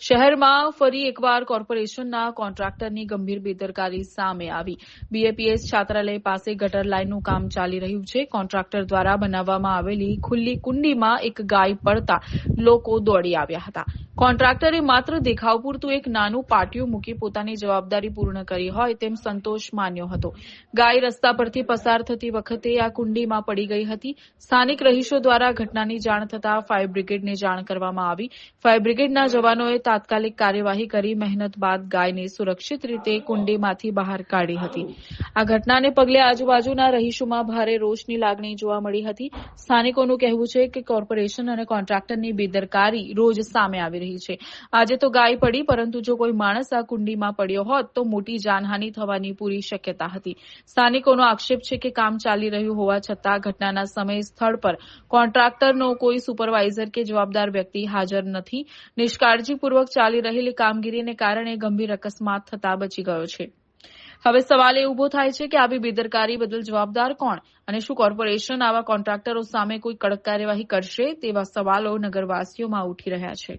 શહેરમાં ફરી એકવાર કોર્પોરેશનના કોન્ટ્રાક્ટરની ગંભીર બેદરકારી સામે આવી. બીએપીએસ છાત્રાલય પાસે ગટર લાઇનનું કામ ચાલી રહ્યું છે. કોન્ટ્રાક્ટર દ્વારા બનાવવામાં આવેલી ખુલ્લી કુંડીમાં એક ગાય પડતા લોકો દોડી આવ્યા હતા. કોન્ટ્રાક્ટરે માત્ર દેખાવ પૂરતું એક નાનું પાટિયું મૂકી પોતાની જવાબદારી પૂર્ણ કરી હોય તેમ સંતોષ માન્યો હતો. ગાય રસ્તા પરથી પસાર થતી વખતે આ કુંડીમાં પડી ગઈ હતી. સ્થાનિક રહીશો દ્વારા ઘટનાની જાણ થતાં ફાયર બ્રિગેડને જાણ કરવામાં આવી. ફાયર બ્રિગેડના જવાનોએ તાત્કાલિક કાર્યવાહી કરી મહેનત બાદ ગાયને સુરક્ષિત રીતે કુંડીમાંથી બહાર કાઢી હતી. આ ઘટનાને પગલે આજુબાજુના રહીશોમાં ભારે રોષની લાગણી જોવા મળી હતી. સ્થાનિકોનું કહેવું છે કે કોર્પોરેશન અને કોન્ટ્રાક્ટરની બેદરકારી રોજ સામે આવી રહી છે. આજે તો ગાય પડી, પરંતુ જો કોઈ માણસ આ કુંડીમાં પડ્યો હોત, તો મોટી જાનહાની થવાની પૂરી શક્યતા હતી. સ્થાનિકોનો આક્ષેપ છે કે કામ ચાલી રહ્યું હોવા છતાં ઘટનાના સમય સ્થળ પર કોન્ટ્રાક્ટરનો કોઈ સુપરવાઇઝર કે જવાબદાર વ્યક્તિ હાજર નથી. નિષ્કાળજીપૂર્વક ચાલી રહેલી કામગીરીને કારણે ગંભીર અકસ્માત થતા બચી ગયો છે. હવે સવાલ એ ઊભો થાય છે કે આવી બેદરકારી બદલ જવાબદાર કોણ અને શું કોર્પોરેશન આવા કોન્ટ્રાક્ટરો સામે કોઈ કડક કાર્યવાહી કરશે તેવા સવાલો નગરવાસીઓમાં ઉઠી રહ્યા છે.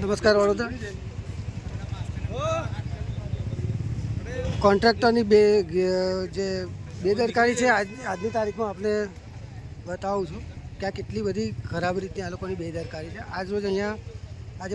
નમસ્કાર વડોદરા. કોન્ટ્રાક્ટરની બે જે બેદરકારી છે, આજ, આજની તારીખમાં આપણે બતાવું છું કે આ કેટલી બધી ખરાબ રીતે આ લોકોની બેદરકારી છે. આજ અહીંયા આજે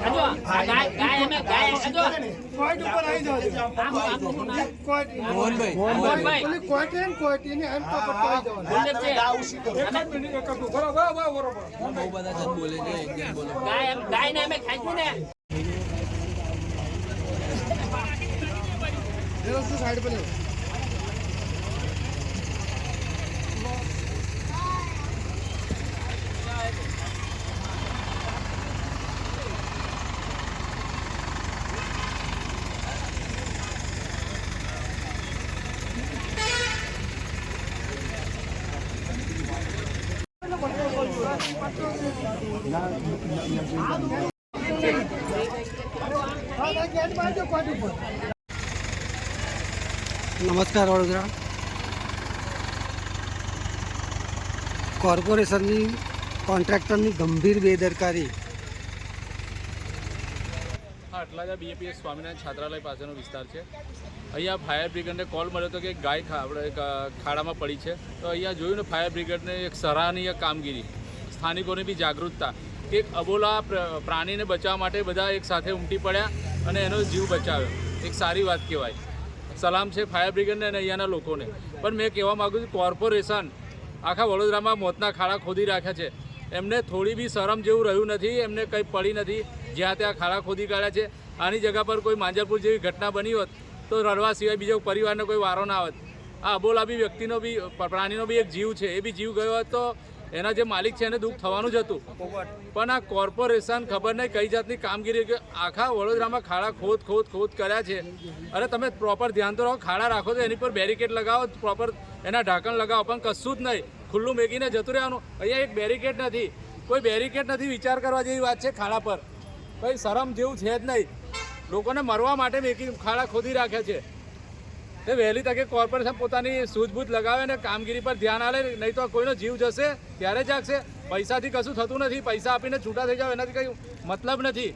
ઓલો પટ્ટો આમ ખેંચી લે કોઈટ ઉપર આવી જાવ કોઈટ મોહનભાઈ કોઈટ હે કોઈટ એની એમ તો પટ્ટો આવી જવાનો. એ વસ્તુ સાઈડ પર નમસ્કાર વડોદરા. કોર્પોરેશનની કોન્ટ્રાક્ટરની ગંભીર બેદરકારી. આટલાજા બીએપીએસ સ્વામિનારાયણ છાત્રાલય પાસેનો વિસ્તાર છે. અહીંયા ફાયર બ્રિગેડને કોલ મળ્યો હતો કે ગાય આપણે ખાડામાં પડી છે. તો અહીંયા જોયું ને ફાયર બ્રિગેડને એક સરાહનીય કામગીરી. સ્થાનિકોની બી જાગૃતતા. કે એક અબોલા પ્રાણીને બચાવવા માટે બધા એક સાથે ઉમટી પડ્યા અને એનો જીવ બચાવ્યો. એક સારી વાત કહેવાય. સલામ છે ફાયર બ્રિગેડને અને અહીંયાના લોકોને. પણ મેં કહેવા માગું છું કોર્પોરેશન આખા વડોદરામાં મોતના ખાડા ખોદી રાખ્યા છે. એમને થોડી બી શરમ જેવું રહ્યું નથી, એમને કંઈ પડી નથી. જ્યાં ત્યાં ખાડા ખોદી કાઢ્યા છે. આની જગ્યા પર કોઈ માંજરપુર જેવી ઘટના બની હોત તો રડવા સિવાય બીજો પરિવારનો કોઈ વારો ના આવત. આ અબોલા બી વ્યક્તિનો બી, પ્રાણીનો બી એક જીવ છે. એ બી જીવ ગયો હોત તો એના જે માલિક છે એને દુઃખ થવાનું જ હતું. પણ આ કોર્પોરેશન ખબર નહીં કઈ જાતની કામગીરી કે આખા વડોદરામાં ખાડા ખોદ ખોદ ખોદ કર્યા છે. અરે તમે પ્રોપર ધ્યાન તો રાખો, ખાડા રાખો તો એની પર બેરિકેડ લગાવો પ્રોપર એના ઢાંકણ લગાવો, પણ કશું જ નહીં. ખુલ્લું મેગીને જતું રહેવાનું. અહીંયા એક બેરિકેડ નથી. કોઈ બેરિકેડ નથી વિચાર કરવા જેવી વાત છે ખાડા પર. કંઈ શરમ જેવું છે જ નહીં. લોકોને મરવા માટે મેકી ખાડા ખોદી રાખ્યા છે. એ વહેલી તકે કોર્પોરેશન પોતાની સૂઝબૂઝ લગાવે ને કામગીરી પર ધ્યાન આલે, નહીં તો કોઈનો જીવ જશે, ત્યારે જાગશે. પૈસાથી કશું થતું નથી, પૈસા આપીને છૂટા થઈ જાવ એનાથી કંઈ મતલબ નથી.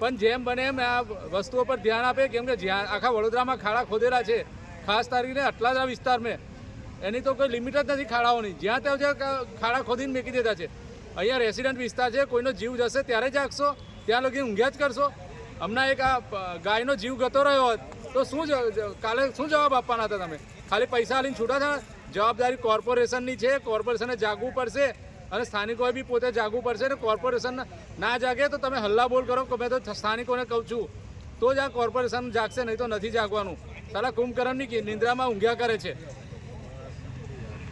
પણ જેમ બને એમ આ વસ્તુઓ પર ધ્યાન આપે, કેમ કે જ્યાં આખા વડોદરામાં ખાડા ખોદેલા છે, ખાસ તારીખને જ વિસ્તારમાં. એની તો કોઈ લિમિટ જ નથી ખાડાઓની. જ્યાં ત્યાં જ્યાં ખાડા ખોદીને મેકી દેતા છે. અહીંયા રેસિડન્ટ વિસ્તાર છે, કોઈનો જીવ જશે, ત્યારે જાગશો, ત્યાં લગી ઊંઘ્યા જ કરશો. હમણાં એક આ ગાયનો જીવ ગતો રહ્યો હોત તો શું કાલે શું જવાબ આપવાના હતા તમે? ખાલી પૈસા લઈને છૂટા થયા? જવાબદારી કોર્પોરેશનની છે કોર્પોરેશને જાગવું પડશે અને સ્થાનિકોએ બી પોતે જાગવું પડશે અને કોર્પોરેશન ના જાગે તો તમે હલ્લા બોલ કરો કે મેં તો સ્થાનિકોને કહું છું. તો જ આ કોર્પોરેશન જાગશે, નહીં તો નથી જાગવાનું. સાલા કુંભકર્ણની નિંદ્રામાં ઊંઘ્યા કરે છે.